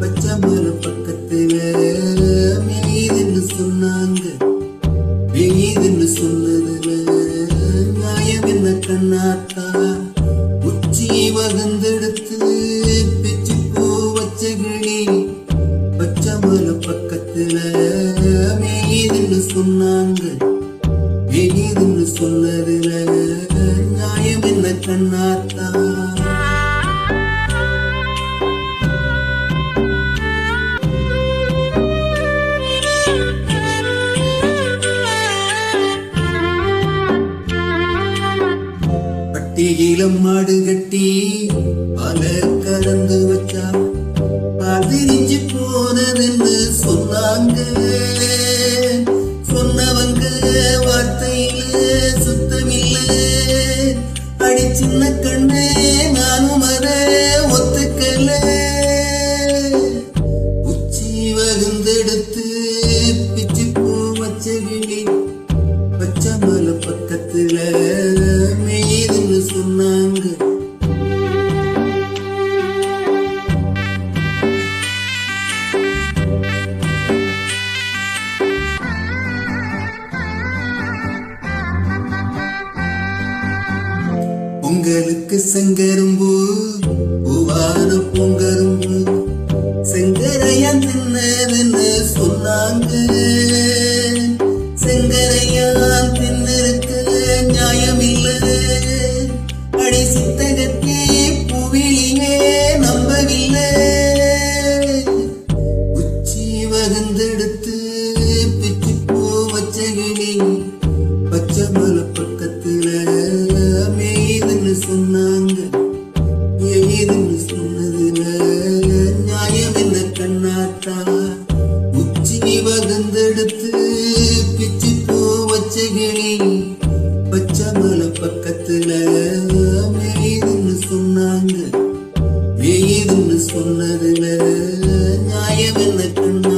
பச்சை மரம் பக்கத்துல மெய்யுதுன்னு சொன்னாங்க. மெய்யுதுன்னு சொன்னதுல நியாயம் என்ன கண்ணாத்தா? உச்சியை வகுந்தெடுத்து பிச்சு பூ வச்ச கிளி. பச்சை சொன்னாங்க. மெய்யுதுன்னு சொன்னதுல நியாயம் கண்ணாத்தா? இளம் மாடு கட்டி பல கலந்து வச்சா பதிரிஞ்சு போனதுன்னு சொன்னாங்க. சொன்னவங்க வார்த்தையில சுத்தமில்லை. அடி சின்ன கண்ணே நானும் பொங்கலுக்கு செங்கரும்பு பூவான பொங்கரும்பு. சொன்னாங்க. ஏதுன்னு சொன்னதுல நியாயம் என்ன கண்ணாட்டா உச்சி வகுந்தெடுத்து பிச்சு பூ வச்ச கிளி பச்சை மலை பக்கத்துல மேதுன்னு சொன்னாங்க. மேதுன்னு சொன்னதுல நியாயம் என்ன கண்ணா